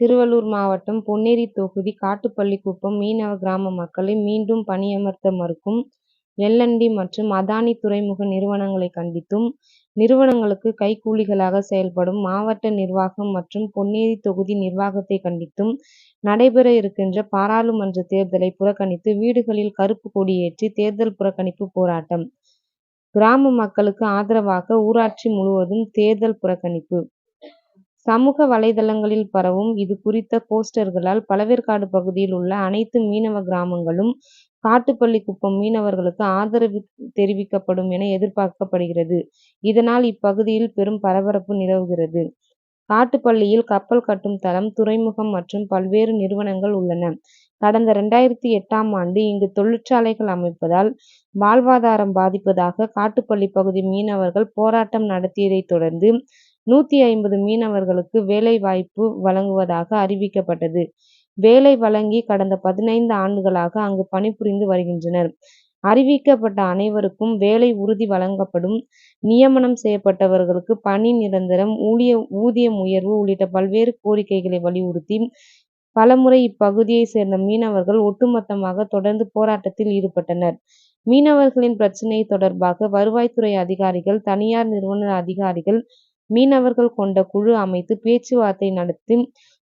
திருவள்ளூர் மாவட்டம் பொன்னேரி தொகுதி காட்டுப்பள்ளிக்குப்பம் மீனவ கிராம மக்களை மீண்டும் பணியமர்த்த மறுக்கும் எல்என்டி மற்றும் அதானி துறைமுக நிறுவனங்களை கண்டித்தும், நிறுவனங்களுக்கு கைக்கூலிகளாக செயல்படும் மாவட்ட நிர்வாகம் மற்றும் பொன்னேரி தொகுதி நிர்வாகத்தை கண்டித்தும் நடைபெற இருக்கின்ற பாராளுமன்ற தேர்தலை புறக்கணித்து வீடுகளில் கருப்பு கொடியேற்றி தேர்தல் புறக்கணிப்பு போராட்டம். கிராம மக்களுக்கு ஆதரவாக ஊராட்சி முழுவதும் தேர்தல் புறக்கணிப்பு. சமூக வலைதளங்களில் பரவும் இது குறித்த போஸ்டர்களால் பழவேற்காடு பகுதியில் உள்ள அனைத்து மீனவ கிராமங்களும், காட்டுப்பள்ளிக்குப்பம் மீனவர்களுக்கு ஆதரவு தெரிவிக்கப்படும் என எதிர்பார்க்கப்படுகிறது. இதனால் இப்பகுதியில் பெரும் பரபரப்பு நிலவுகிறது. காட்டுப்பள்ளியில் கப்பல் கட்டும் தளம், துறைமுகம் மற்றும் பல்வேறு நிறுவனங்கள் உள்ளன. கடந்த இரண்டாயிரத்து எட்டாம் ஆண்டு இங்கு தொழிற்சாலைகள் அமைப்பதால் வாழ்வாதாரம் பாதிப்பதாக காட்டுப்பள்ளி பகுதி மீனவர்கள் போராட்டம் நடத்தியதை தொடர்ந்து, நூத்தி ஐம்பது மீனவர்களுக்கு வேலை வாய்ப்பு வழங்குவதாக அறிவிக்கப்பட்டது. வேலை வழங்கி கடந்த பதினைந்து ஆண்டுகளாக அங்கு பணிபுரிந்து வருகின்றனர். அறிவிக்கப்பட்ட அனைவருக்கும் வேலை உறுதி வழங்கப்படும். நியமனம் செய்யப்பட்டவர்களுக்கு பணி நிரந்தரம், ஊதிய உயர்வு உள்ளிட்ட பல்வேறு கோரிக்கைகளை வலியுறுத்தி பலமுறை இப்பகுதியை சேர்ந்த மீனவர்கள் ஒட்டுமொத்தமாக தொடர்ந்து போராட்டத்தில் ஈடுபட்டனர். மீனவர்களின் பிரச்னை தொடர்பாக வருவாய்த்துறை அதிகாரிகள், தனியார் நிறுவன அதிகாரிகள், மீனவர்கள் கொண்ட குழு அமைத்து பேச்சுவார்த்தை நடத்தி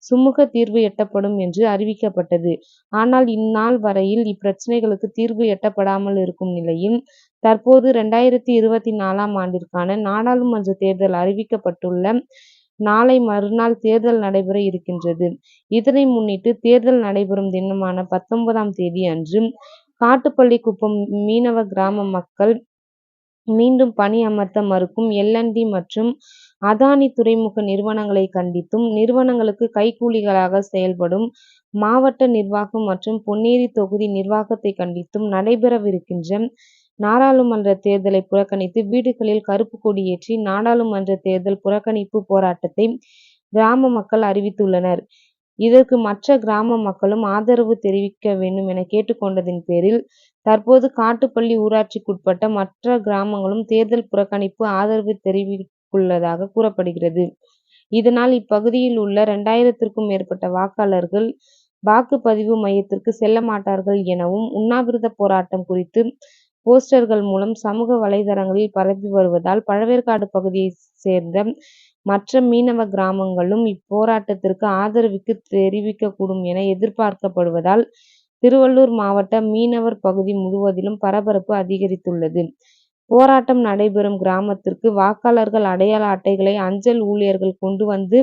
சுமூக தீர்வு எட்டப்படும் என்று அறிவிக்கப்பட்டது. ஆனால் இந்நாள் வரையில் இப்பிரச்னைகளுக்கு தீர்வு எட்டப்படாமல் இருக்கும் நிலையில், தற்போது இரண்டாயிரத்து இருபத்து நாலாம் ஆண்டிற்கான நாடாளுமன்ற தேர்தல் அறிவிக்கப்பட்டுள்ள நாளை மறுநாள் தேர்தல் நடைபெற இருக்கின்றது. இதனை முன்னிட்டு தேர்தல் நடைபெறும் தினமான பத்தொன்பதாம் தேதி அன்று காட்டுப்பள்ளிக்குப்பம் மீனவ கிராம மக்கள் மீண்டும் பணி அமர்த்த மறுக்கும் எல் அண்ட் டி மற்றும் அதானி துறைமுக நிறுவனங்களை கண்டித்தும், நிறுவனங்களுக்கு கைக்கூலிகளாக செயல்படும் மாவட்ட நிர்வாகம் மற்றும் பொன்னேரி தொகுதி நிர்வாகத்தை கண்டித்தும் நடைபெறவிருக்கின்ற நாடாளுமன்ற தேர்தலை புறக்கணித்து வீடுகளில் கருப்பு கொடியேற்றி நாடாளுமன்ற தேர்தல் புறக்கணிப்பு போராட்டத்தை கிராம மக்கள் அறிவித்துள்ளனர். இதற்கு மற்ற கிராம மக்களும் ஆதரவு தெரிவிக்க வேண்டும் என கேட்டுக் கொண்டதின் பேரில், தற்போது காட்டுப்பள்ளி ஊராட்சிக்குட்பட்ட மற்ற கிராமங்களும் தேர்தல் புறக்கணிப்பு ஆதரவு உள்ளதாக கூறப்படுகிறது. இதனால் இப்பகுதியில் உள்ள இரண்டாயிரத்திற்கும் மேற்பட்ட வாக்காளர்கள் வாக்குப்பதிவு மையத்திற்கு செல்ல மாட்டார்கள் எனவும், உண்ணாவிரத போராட்டம் குறித்து போஸ்டர்கள் மூலம் சமூக வலைதளங்களில் பரப்பி வருவதால் பழவேற்காடு பகுதியை சேர்ந்த மற்ற மீனவ கிராமங்களும் இப்போராட்டத்திற்கு ஆதரவுக்கு தெரிவிக்கக்கூடும் என எதிர்பார்க்கப்படுவதால், திருவள்ளூர் மாவட்ட மீனவர் பகுதி முழுவதிலும் பரபரப்பு அதிகரித்துள்ளது. போராட்டம் நடைபெறும் கிராமத்திற்கு வாக்காளர்கள் அடையாள அட்டைகளை அஞ்சல் ஊழியர்கள் கொண்டு வந்து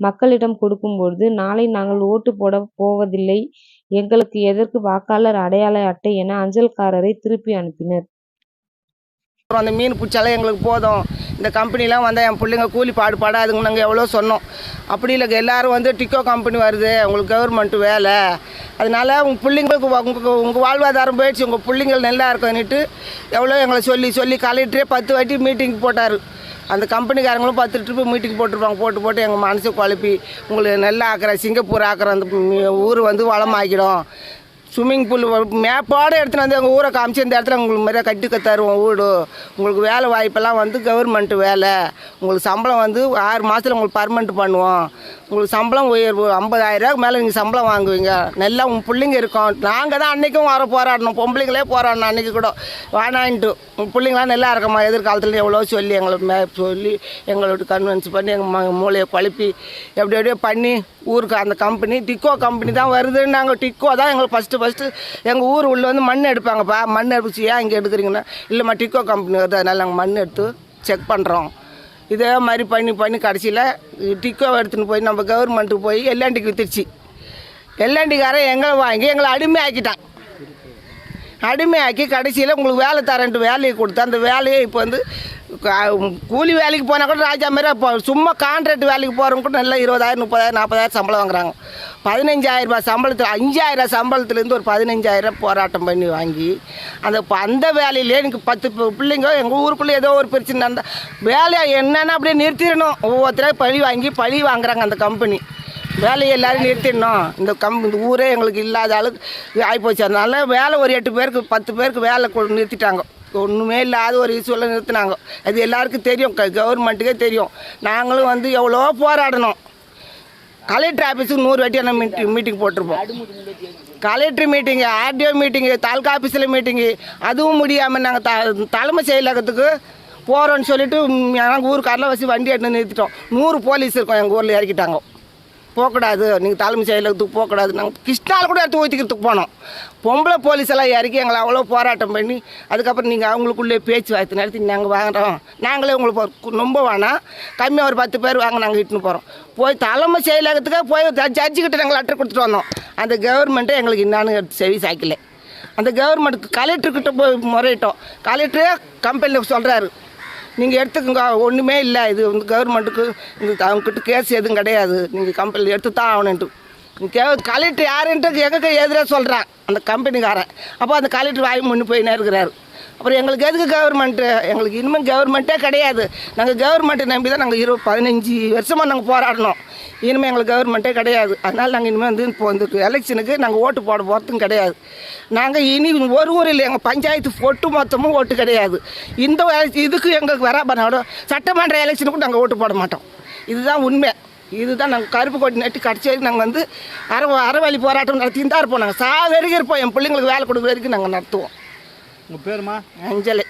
மக்களிடம் கொடுக்கும்போது, நாளை நாங்கள் ஓட்டு போடப் போவதில்லை, எங்களுக்கு எதற்கு வாக்காளர் அடையாள அட்டை என அஞ்சல்காரரை திருப்பி அனுப்பினர். அப்புறம் அந்த மீன் பிடிச்சாலே எங்களுக்கு போதும். இந்த கம்பெனிலாம் வந்தால் என் பிள்ளைங்க கூலி பாடுபாடாதுங்க நாங்கள் எவ்வளோ சொன்னோம். அப்படி இல்லை எல்லாரும் வந்து டிக்கோ கம்பெனி வருது உங்களுக்கு கவர்மெண்ட்டு வேலை. அதனால் உங்கள் பிள்ளைங்களுக்கு உங்கள் உங்கள் வாழ்வாதாரம் போயிடுச்சு உங்கள் பிள்ளைங்கள் நல்லா இருக்குன்னுட்டு எவ்வளோ எங்களை சொல்லி சொல்லி கலெக்டரே பத்து வாட்டி மீட்டிங் போட்டார். அந்த கம்பெனிக்காரங்களும் பத்து ட்ரிப்பு மீட்டிங் போட்டிருப்பாங்க போட்டு போட்டு எங்கள் மனசை குழப்பி உங்களுக்கு நல்லா ஆக்கிற சிங்கப்பூர் ஆக்குற அந்த ஊர் வந்து வளமாக்கிடும். ஸ்விம்மிங் பூல் மேப்பாடு எடுத்துன்னு வந்து எங்கள் ஊரை காமிச்சு இந்த இடத்துல உங்களுக்கு மாதிரியே கட்டி தருவோம் வீடு உங்களுக்கு வேலை வாய்ப்பெல்லாம் வந்து கவர்மெண்ட்டு வேலை. உங்களுக்கு சம்பளம் வந்து ஆறு மாதத்தில் உங்களுக்கு பர்மனெண்ட் பண்ணுவோம். உங்களுக்கு சம்பளம் உயர்வு ஐம்பதாயிரரூவாக்கு மேலே நீங்கள் சம்பளம் வாங்குவீங்க. நல்லா உங்கள் பிள்ளைங்க இருக்கும். நாங்கள் தான் அன்றைக்கும் வர போராடணும். பொம்பளைங்களே போராடணும் அன்றைக்கி கூட. வேணான்ட்டு. உங்கள் பிள்ளைங்களாம் நல்லா இருக்கம்மா. எதிர்காலத்தில் எவ்வளோ சொல்லி எங்களை மே சொல்லி எங்களோட கன்வின்ஸ் பண்ணி எங்கள் மூளையை குழப்பி எப்படி எப்படியோ பண்ணி ஊருக்கு அந்த கம்பெனி டிக்கோ கம்பெனி தான் வருதுன்னு நாங்கள் டிக்கோ தான் எங்களுக்கு ஃபஸ்ட்டு ஃபஸ்ட்டு எங்கள் ஊர் உள்ளே வந்து மண் எடுப்பாங்கப்பா. மண் எடுப்பிச்சு ஏன் இங்கே எடுக்கிறீங்கன்னா இல்லைம்மா டிக்கோ கம்பெனி வருது. அதனால் நாங்கள் மண் எடுத்து செக் பண்ணுறோம் இதே மாதிரி பண்ணி பண்ணி கடைசியில் டிக்கோ எடுத்துன்னு போய் நம்ம கவர்மெண்ட்டுக்கு போய் எல்லாண்டிக்கு வித்துருச்சு. எல்லாண்டிக்காரன் எங்களை வாங்கி எங்களை அடிமை ஆக்கிட்டான் அடிமையாக்கி கடைசியில் உங்களுக்கு வேலை தரேன்ட்டு வேலையை கொடுத்து அந்த வேலையை இப்போ வந்து கூலி வேலைக்கு போனால் கூட ராஜா மாதிரி இப்போ சும்மா கான்ட்ராக்ட் வேலைக்கு போகிறவங்க கூட நல்லா இருபதாயிரம் முப்பதாயிரம் நாற்பதாயிரம் சம்பளம் வாங்குறாங்க. பதினஞ்சாயிரம் ரூபாய் சம்பளத்தில் அஞ்சாயிரம் சம்பளத்துலேருந்து ஒரு பதினஞ்சாயிரம் போராட்டம் பண்ணி வாங்கி அந்த அந்த வேலையிலே எனக்கு பத்து பிள்ளைங்க எங்கள் ஊருக்குள்ளே ஏதோ ஒரு பிரச்சனை இருந்தால் வேலையை என்னென்னு அப்படியே நிறுத்திடணும். ஒவ்வொருத்தரையும் பழி வாங்கி பழி வாங்குறாங்க அந்த கம்பெனி வேலையை எல்லோரும் நிறுத்திடணும். இந்த கம் இந்த ஊரே எங்களுக்கு இல்லாத அளவுக்கு ஆகிப்போச்சு அதனால வேலை ஒரு எட்டு பேருக்கு பத்து பேருக்கு வேலை நிறுத்திட்டாங்க. ஒன்றுமே இல்லாத ஒரு இஷ்யூவில் நிறுத்தினாங்க. அது எல்லாருக்கும் தெரியும். க கவர்மெண்ட்டுக்கே தெரியும். நாங்களும் வந்து எவ்வளோ போராடணும். கலெக்டர் ஆஃபீஸுக்கு நூறு வாட்டி நம்ம மீட்டிங் மீட்டிங் போட்டிருப்போம். கலெக்டர் மீட்டிங்கு ஆர்டிஓ மீட்டிங்கு தாலுக்கா ஆஃபீஸில் மீட்டிங்கு அதுவும் முடியாமல் நாங்கள் த தலைமை செயலகத்துக்கு போகிறோன்னு சொல்லிட்டு நாங்கள் ஊருக்காரில் வச்சு வண்டி எடுத்து நிறுத்திட்டோம். நூறு போலீஸ் இருக்கோம் எங்கள் ஊரில் இறக்கிட்டாங்க போகக்கூடாது. நீங்கள் தலைமை செயலகத்துக்கு போகக்கூடாது. நாங்கள் கிருஷ்ணாவில் கூட எடுத்து ஊற்றிக்கிறதுக்கு போனோம். பொம்பளை போலீஸ் எல்லாம் இறக்கி எங்களை அவ்வளோ போராட்டம் பண்ணி அதுக்கப்புறம் நீங்கள் அவங்களுக்குள்ளே பேச்சு வார்த்தை நடத்தி நாங்கள் வாங்குறோம். நாங்களே உங்களுக்கு ரொம்ப வேணாம் கம்மியாக ஒரு பத்து பேர் வாங்க நாங்கள் இட்டுன்னு போகிறோம் போய் தலைமை செயலகத்துக்கே போய் ஜட்ஜுக்கிட்ட நாங்கள் லெட்டர் கொடுத்துட்டு வந்தோம். அந்த கவர்மெண்ட்டே எங்களுக்கு என்னான்னு செவி சாய்க்கலை. அந்த கவர்மெண்ட்டுக்கு கலெக்டர்கிட்ட போய் முறையிட்டோம். கலெக்டரே கம்பெனியில் சொல்கிறாரு நீங்கள் எடுத்துக்கோங்க ஒன்றுமே இல்லை இது வந்து கவர்மெண்ட்டுக்கு இந்த அவங்கக்கிட்ட கேஸ் எதுவும் கிடையாது. நீங்கள் கம்பெனியில் எடுத்து தான் ஆகணுன்ட்டு கே கலெக்டர் யாருன்ட்டு எங்கே எதிராக சொல்கிறான் அந்த கம்பெனிக்காரன் அப்போ அந்த கலெக்டர் வாய் முன்னு போயினே இருக்கிறாரு. அப்புறம் எங்களுக்கு எதுக்கு கவர்மெண்ட்டு எங்களுக்கு இனிமேல் கவர்மெண்ட்டே கிடையாது. நாங்கள் கவர்மெண்ட்டை நம்பி தான் நாங்கள் இருபது பதினஞ்சு வருஷமாக நாங்கள் போராடினோம். இனிமேல் எங்களுக்கு கவர்மெண்ட்டே கிடையாது. அதனால் நாங்கள் இனிமேல் வந்து இப்போ வந்து எலெக்ஷனுக்கு நாங்கள் ஓட்டு போட போகிறதும் கிடையாது. நாங்கள் இனி ஒரு ஊரில் எங்கள் பஞ்சாயத்து ஒட்டு மொத்தமும் ஓட்டு கிடையாது. இந்த இதுக்கு எங்களுக்கு வர சட்டமன்ற எலெக்ஷனுக்கும் நாங்கள் ஓட்டு போட மாட்டோம். இதுதான் உண்மை. இதுதான் நாங்கள் கருப்பு கொடி நட்டு கடைசி வரைக்கும் நாங்கள் வந்து அற அறவழி போராட்டம் நடத்தின்னு தான் இருப்போம் நாங்கள் சா வரைக்கும் இருப்போம். என் பிள்ளைங்களுக்கு வேலை கொடுக்குற வரைக்கும் நாங்கள் நடத்துவோம். உங்கள் பேருமா? அஞ்சலி.